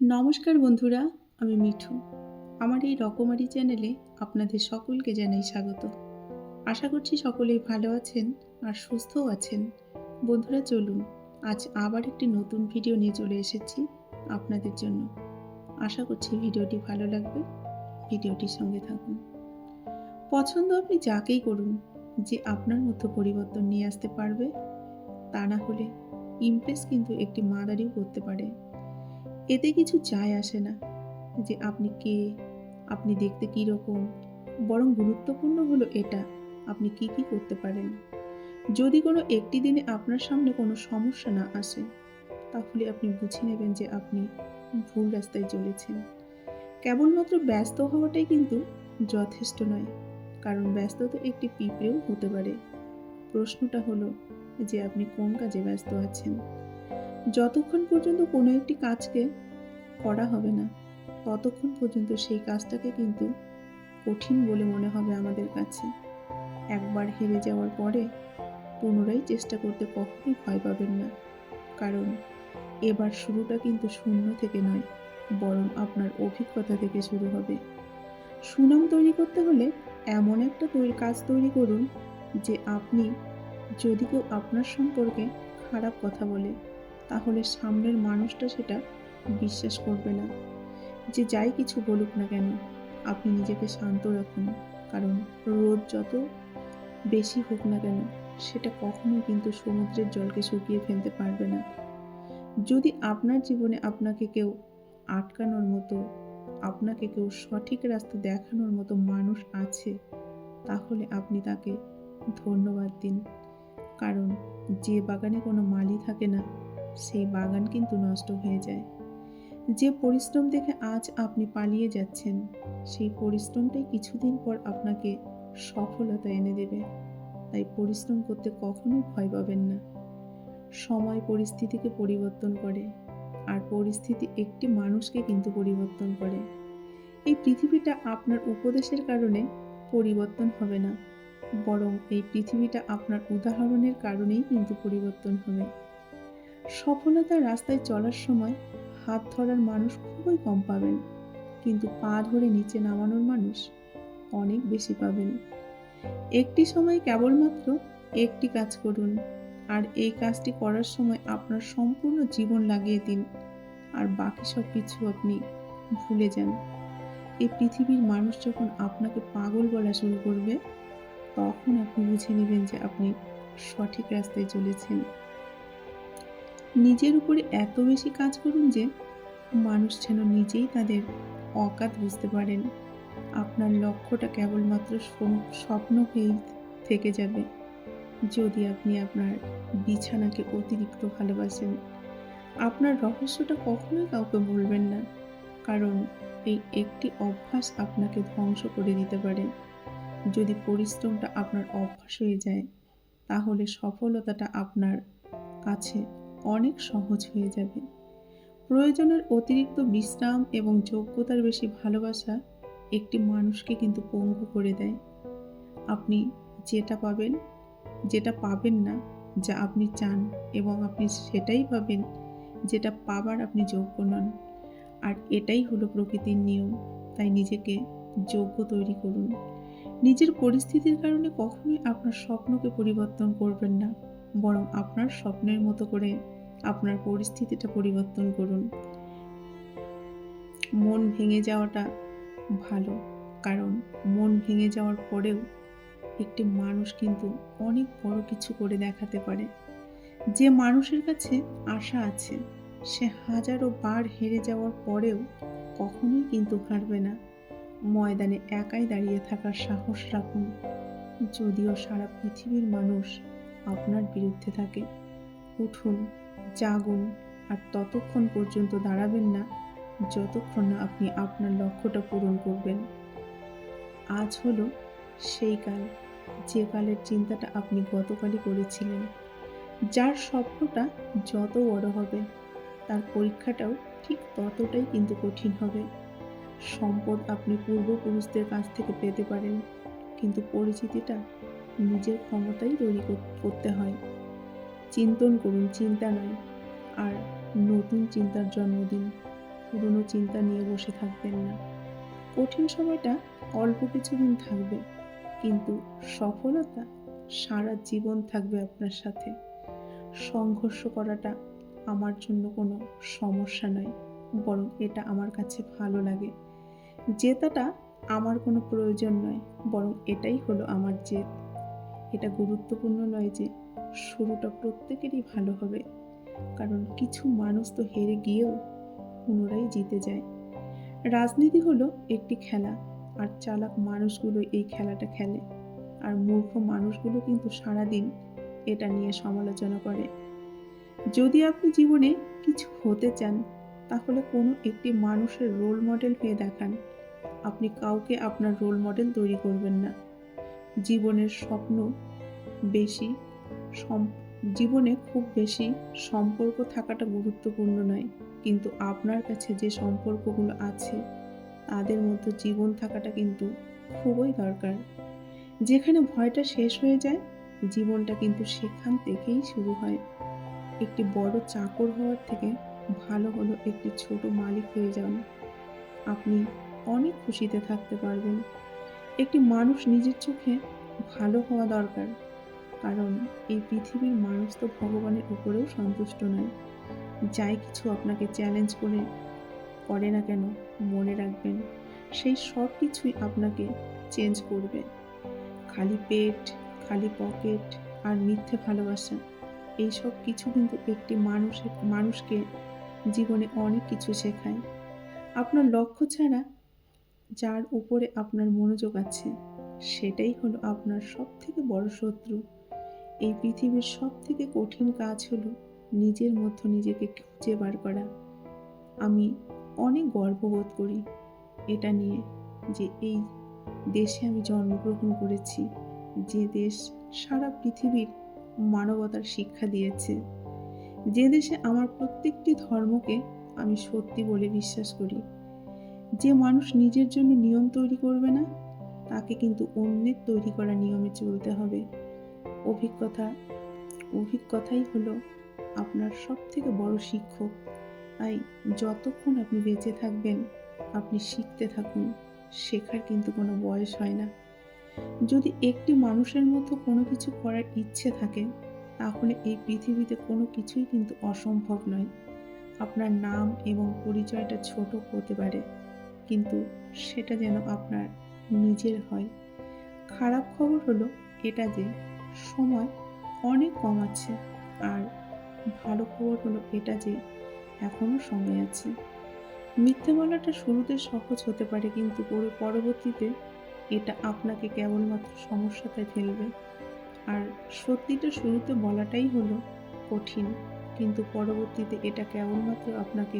নমস্কার বন্ধুরা, আমি মিঠু। আমার এই রকমারি চ্যানেলে আপনাদের সকলকে জানাই স্বাগত। আশা করছি সকলেই ভালো আছেন আর সুস্থও আছেন। বন্ধুরা, চলুন, আজ আবার একটি নতুন ভিডিও নিয়ে চলে এসেছি আপনাদের জন্য। আশা করছি ভিডিওটি ভালো লাগবে। ভিডিওটির সঙ্গে থাকুন। পছন্দ আপনি যাকেই করুন, যে আপনার মধ্যে পরিবর্তন নিয়ে আসতে পারবে, তা না হলে ইমপ্রেস কিন্তু একটি মাদারিও করতে পারে। এতে কিছু যায় আসে না যে আপনি কে, আপনি দেখতে কী রকম, বরং গুরুত্বপূর্ণ হলো এটা, আপনি কি কি করতে পারেন। যদি কোনো একটি দিনে আপনার সামনে কোনো সমস্যা না আসে, তাহলে আপনি বুঝে নেবেন যে আপনি ভুল রাস্তায় চলেছেন। কেবলমাত্র ব্যস্ত হওয়াটাই কিন্তু যথেষ্ট নয়, কারণ ব্যস্ত তো একটি পিঁপড়েও হতে পারে। প্রশ্নটা হলো যে আপনি কোন কাজে ব্যস্ত আছেন? যতক্ষণ পর্যন্ত কোনো একটি কাজকে করা হবে না, ততক্ষণ পর্যন্ত সেই কাজটাকে কিন্তু কঠিন বলে মনে হবে আমাদের কাছে। একবার হেরে যাওয়ার পরে পুনরায় চেষ্টা করতে কখনোই ভয় পাবেন না, কারণ এবার শুরুটা কিন্তু শূন্য থেকে নয়, বরং আপনার অভিজ্ঞতা থেকে শুরু হবে। সুনাম তৈরি করতে হলে এমন একটা তৈরি কাজ তৈরি করুন যে আপনি যদি কেউ আপনার সম্পর্কে খারাপ কথা বলে তাহলে সামনের মানুষটা সেটা বিশ্বাস করবে না। যে যাই কিছু বলুক না কেন, আপনি নিজেকে শান্ত রাখুন। কারণ রোদ যত বেশি হোক না কেন, সেটা কখনোই কিন্তু সমুদ্রের জলকে শুকিয়ে ফেলতে পারবে না। যদি আপনার জীবনে আপনাকে কেউ আটকানোর মতো, আপনাকে কেউ সঠিক রাস্তা দেখানোর মতো মানুষ আছে, তাহলে আপনি তাকে ধন্যবাদ দিন। কারণ যে বাগানে কোনো মালি থাকে না সেই বাগান কিন্তু নষ্ট হয়ে যায়। যে পরিশ্রম দেখে আজ আপনি পালিয়ে যাচ্ছেন, সেই পরিশ্রমটাই কিছুদিন পর আপনাকে সফলতা এনে দেবে। তাই পরিশ্রম করতে কখনোই ভয় পাবেন না। সময় পরিস্থিতিকে পরিবর্তন করে, আর পরিস্থিতি একটি মানুষকে কিন্তু পরিবর্তন করে। এই পৃথিবীটা আপনার উপদেশের কারণে পরিবর্তন হবে না, বরং এই পৃথিবীটা আপনার উদাহরণের কারণেই কিন্তু পরিবর্তন হবে। সফলতার রাস্তায় চলার সময় হাত ধরার মানুষ খুবই কম পাবেন। কিন্তু পা ধরে নিচে নামানোর মানুষ অনেক বেশি পাবেন। একটি সময় কেবলমাত্র একটি কাজ করুন আর এই কাজটি করার সময় আপনার সম্পূর্ণ জীবন লাগিয়ে দিন। আর বাকি সব কিছু আপনি ভুলে যান। এই পৃথিবীর মানুষ যখন আপনাকে পাগল বলা শুরু করবে, তখন আপনি বুঝে নেবেন যে আপনি সঠিক রাস্তায় চলেছেন। নিজের উপরে এত বেশি কাজ করুন যে মানুষ যেন নিজেই তাদের অকাত বুঝতে পারেন। আপনার লক্ষ্যটা কেবলমাত্র স্বপ্ন হয়েই থেকে যাবে। যদি আপনি আপনার বিছানাকে অতিরিক্ত ভালোবাসেন, আপনার রহস্যটা কখনোই কাউকে বলবেন না, কারণ এই একটি অভ্যাস আপনাকে ধ্বংস করে দিতে পারে। যদি পরিশ্রমটা আপনার অভ্যাস হয়ে যায়, তাহলে সফলতাটা আপনার কাছে অনেক সহজ হয়ে যাবে। প্রয়োজনের অতিরিক্ত বিশ্রাম এবং যোগ্যতার বেশি ভালোবাসা একটি মানুষকে কিন্তু পঙ্গু করে দেয়। আপনি যেটা পাবেন যেটা পাবেন না, যা আপনি চান এবং আপনি সেটাই পাবেন, যেটা পাবার আপনি যোগ্য নন। আর এটাই হলো প্রকৃতির নিয়ম, তাই নিজেকে যোগ্য তৈরি করুন। নিজের পরিস্থিতির কারণে কখনোই আপনার স্বপ্নকে পরিবর্তন করবেন না। বরং আপনার স্বপ্নের মতো করে আপনার পরিস্থিতিটা পরিবর্তন করুন। মন ভেঙে যাওয়াটা ভালো, কারণ মন ভেঙে যাওয়ার পরেও একটি মানুষ কিন্তু অনেক বড় কিছু করে দেখাতে পারে। যে মানুষের কাছে আশা আছে, সে হাজারো বার হেরে যাওয়ার পরেও কখনোই কিন্তু হারবে না। ময়দানে একাই দাঁড়িয়ে থাকার সাহস রাখুন। যদিও সারা পৃথিবীর মানুষ আপনার বিরুদ্ধে থাকে। উঠুন, জাগুন, আর ততক্ষণ পর্যন্ত দাঁড়াবেন না, যতক্ষণ না আপনি আপনার লক্ষ্যটা পূরণ করবেন। আজ হলো সেই কাল, যে কালের চিন্তাটা আপনি গতকালই করেছিলেন। যার স্বপ্নটা যত বড় হবে, তার পরীক্ষাটাও ঠিক ততটাই কিন্তু কঠিন হবে। সম্পদ আপনি পূর্বপুরুষদের কাছ থেকে পেতে পারেন, কিন্তু পরিচিতিটা নিজের ক্ষমতাই তৈরি করতে হয়। চিন্তন করুন, চিন্তা নয়। আর নতুন চিন্তার জন্মদিন, পুরনো চিন্তা নিয়ে বসে থাকবেন না। কঠিন সময়টা অল্প কিছুদিন থাকবে, কিন্তু সফলতা সারা জীবন থাকবে আপনার সাথে। সংঘর্ষ করাটা আমার জন্য কোনো সমস্যা নয়, বরং এটা আমার কাছে ভালো লাগে। জেতাটা আমার কোনো প্রয়োজন নয়, বরং এটাই হলো আমার জেদ। এটা গুরুত্বপূর্ণ নয় যে শুরুটা প্রত্যেকেরই ভালো হবে। কারণ কিছু মানুষ তো হেরে গিয়েও পুনরায় জিতে যায়। রাজনীতি হলো একটি খেলা, আর চালাক মানুষগুলো এই খেলাটা খেলে। আর মূর্খ মানুষগুলো কিন্তু সারাদিন এটা নিয়ে সমালোচনা করে। যদি আপনি জীবনে কিছু হতে চান, তাহলে কোনো একটি মানুষের রোল মডেল হয়ে দেখান। আপনি কাউকে আপনার রোল মডেল তৈরি করবেন না। জীবনের স্বপ্ন বেশি জীবনে খুব বেশি সম্পর্ক থাকাটা গুরুত্বপূর্ণ নয়। কিন্তু আপনার কাছে যে সম্পর্কগুলো আছে, তাদের মধ্যে জীবন থাকাটা কিন্তু খুবই দরকার। যেখানে ভয়টা শেষ হয়ে যায়, জীবনটা কিন্তু সেখান থেকেই শুরু হয়। একটি বড় চাকর হওয়ার থেকে ভালো হলো একটি ছোট মালিক হয়ে যান আপনি অনেক খুশিতে থাকতে পারবেন। একটি মানুষ নিজের চোখে ভালো হওয়া দরকার। কারণ এই পৃথিবীর মানুষ তো ভগবানের উপরেও সন্তুষ্ট নয়। যাই কিছু আপনাকে চ্যালেঞ্জ করে করে না কেন মনে রাখবেন, সেই সব কিছুই আপনাকে চেঞ্জ করবে। খালি পেট, খালি পকেট আর মিথ্যে ভালোবাসা, এই সব কিছু কিন্তু একটি মানুষের, মানুষকে জীবনে অনেক কিছু শেখায়। আপনার লক্ষ্য ছাড়া যার উপরে আপনার মনোযোগ আছে, সেটাই হলো আপনার সব থেকে বড় শত্রু। এই পৃথিবীর সব থেকে কঠিন কাজ হলো নিজের মধ্যে নিজেকে খুঁজে বার করা। আমি অনেক গর্ববোধ করি এটা নিয়ে যে এই দেশে আমি জন্মগ্রহণ করেছি, যে দেশ সারা পৃথিবীর মানবতার শিক্ষা দিয়েছে। যে দেশে আমার প্রত্যেকটি ধর্মকে আমি সত্যি বলে বিশ্বাস করি। যে মানুষ নিজের জন্য নিয়ম তৈরি করবে না, তাকে কিন্তু অন্যের তৈরি করা নিয়মে চলতে হবে। অভিজ্ঞতা, অভিজ্ঞতাই হলো আপনার সব থেকে বড় শিক্ষক। তাই যতক্ষণ আপনি বেঁচে থাকবেন, আপনি শিখতে থাকুন, শেখার কিন্তু কোনো বয়স হয় না। যদি একটি মানুষের মতো কোনো কিছু করার ইচ্ছে থাকে, তাহলে এই পৃথিবীতে কোনো কিছুই কিন্তু অসম্ভব নয়। আপনার নাম এবং পরিচয়টা ছোট হতে পারে। কিন্তু সেটা যেন আপনার নিজের হয়। খারাপ খবর হলো এটা যে সময় অনেক কম আছে আর ভালো খবর হলো এটা যে এখনও সময় আছে। মিথ্যে বলাটা শুরুতে সহজ হতে পারে কিন্তু পরে পরবর্তীতে এটা আপনাকে কেবলমাত্র সমস্যাতে ফেলবে। আর সত্যিটা শুরুতে বলাটাই হলো কঠিন কিন্তু পরবর্তীতে এটা কেবলমাত্র আপনাকে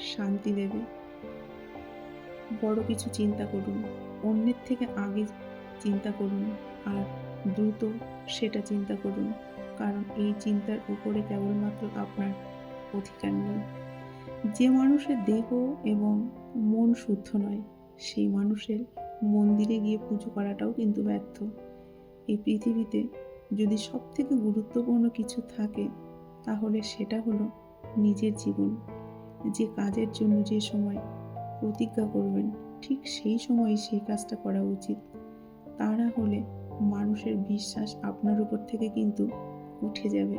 শান্তি দেবে। বড় কিছু চিন্তা করুন, অন্যের থেকে আগে চিন্তা করুন, আর দ্রুত সেটা চিন্তা করুন, কারণ এই চিন্তার উপরে কেবলমাত্র আপনার অধিকার নেই। যে মানুষের দেহ এবং মন শুদ্ধ নয়, সেই মানুষের মন্দিরে গিয়ে পুজো করাটাও কিন্তু ব্যর্থ। এই পৃথিবীতে যদি সব থেকে গুরুত্বপূর্ণ কিছু থাকে, তাহলে সেটা হলো নিজের জীবন, যে কাজের জন্য যে সময় প্রতিজ্ঞা করবেন। ঠিক সেই সময়ই সেই কাজটা করা উচিত। তা না হলে মানুষের বিশ্বাস আপনার উপর থেকে কিন্তু উঠে যাবে।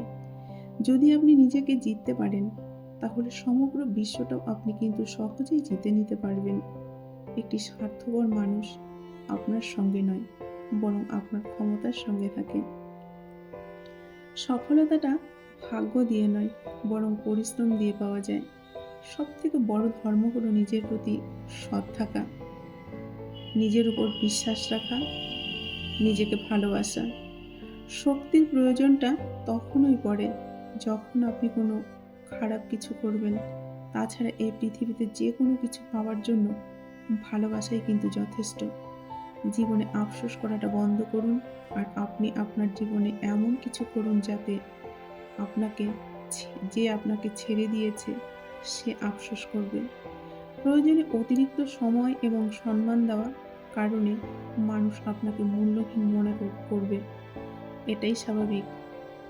যদি আপনি নিজেকে জিততে পারেন, তাহলে সমগ্র বিশ্বটাও আপনি কিন্তু সহজেই জিতে নিতে পারবেন। একটি স্বার্থপর মানুষ আপনার সঙ্গে নয়, বরং আপনার ক্ষমতার সঙ্গে থাকে। সফলতাটা ভাগ্য দিয়ে নয়, বরং পরিশ্রম দিয়ে পাওয়া যায়। সব থেকে বড় ধর্ম হলো নিজের প্রতি সৎ থাকা। নিজের উপর বিশ্বাস রাখা, নিজেকে ভালোবাসা। শক্তির প্রয়োজনটা তখনই পড়ে যখন আপনি কোনো খারাপ কিছু করবেন। তাছাড়া এই পৃথিবীতে যে কোনো কিছু পাওয়ার জন্য ভালোবাসাই কিন্তু যথেষ্ট। জীবনে আফসোস করাটা বন্ধ করুন আর আপনি আপনার জীবনে এমন কিছু করুন যাতে আপনাকে যে আপনাকে ছেড়ে দিয়েছে সে আফসোস করবে। প্রয়োজনে অতিরিক্ত সময় এবং সম্মান দেওয়ার কারণে মানুষ আপনাকে মূল্যহীন মনে করবে। এটাই স্বাভাবিক।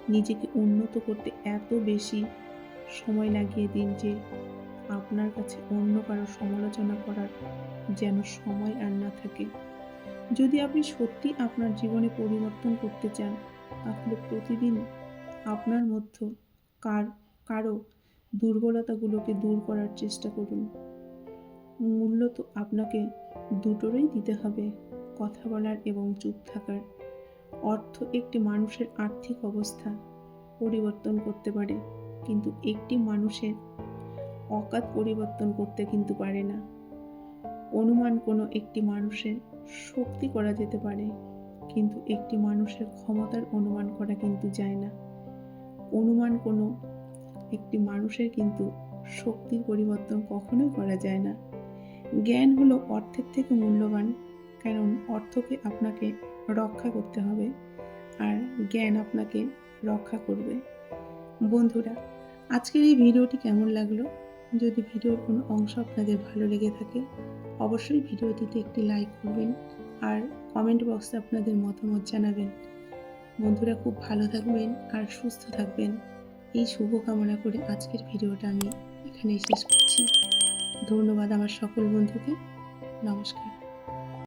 নিজেকে উন্নত করতে এত বেশি সময় লাগিয়ে দিন যে আপনার কাছে অন্য কারও সমালোচনা করার যেন সময় আর না থাকে। যদি আপনি সত্যি আপনার জীবনে পরিবর্তন করতে চান, তাহলে প্রতিদিন আপনার মধ্যে কার, কারও দুর্বলতাগুলোকে দূর করার চেষ্টা করুন। মূল্য তো আপনাকে দুটোরই দিতে হবে, কথা বলার এবং চুপ থাকার। অর্থ একটি মানুষের আর্থিক অবস্থা পরিবর্তন করতে পারে, কিন্তু একটি মানুষের অকাত পরিবর্তন করতে কিন্তু পারে না। অনুমান কোনো একটি মানুষের শক্তি করা যেতে পারে, কিন্তু একটি মানুষের ক্ষমতার অনুমান করা কিন্তু যায় না। অনুমান কোনো একটি মানুষের কিন্তু শক্তির পরিবর্তন কখনোই করা যায় না। জ্ঞান হলো অর্থের থেকে মূল্যবান, কারণ অর্থকে আপনাকে রক্ষা করতে হবে আর জ্ঞান আপনাকে রক্ষা করবে। বন্ধুরা, আজকের এই ভিডিওটি কেমন লাগল? যদি ভিডিওর কোনো অংশ আপনাদের ভালো লেগে থাকে, অবশ্যই ভিডিওটিতে একটি লাইক করবেন আর কমেন্ট বক্সে আপনাদের মতামত জানাবেন। বন্ধুরা, খুব ভালো থাকবেন আর সুস্থ থাকবেন। এই শুভকামনা করে আজকের ভিডিওটা আমি এখানেই শেষ করছি। ধন্যবাদ আমার সকল বন্ধুকে। নমস্কার।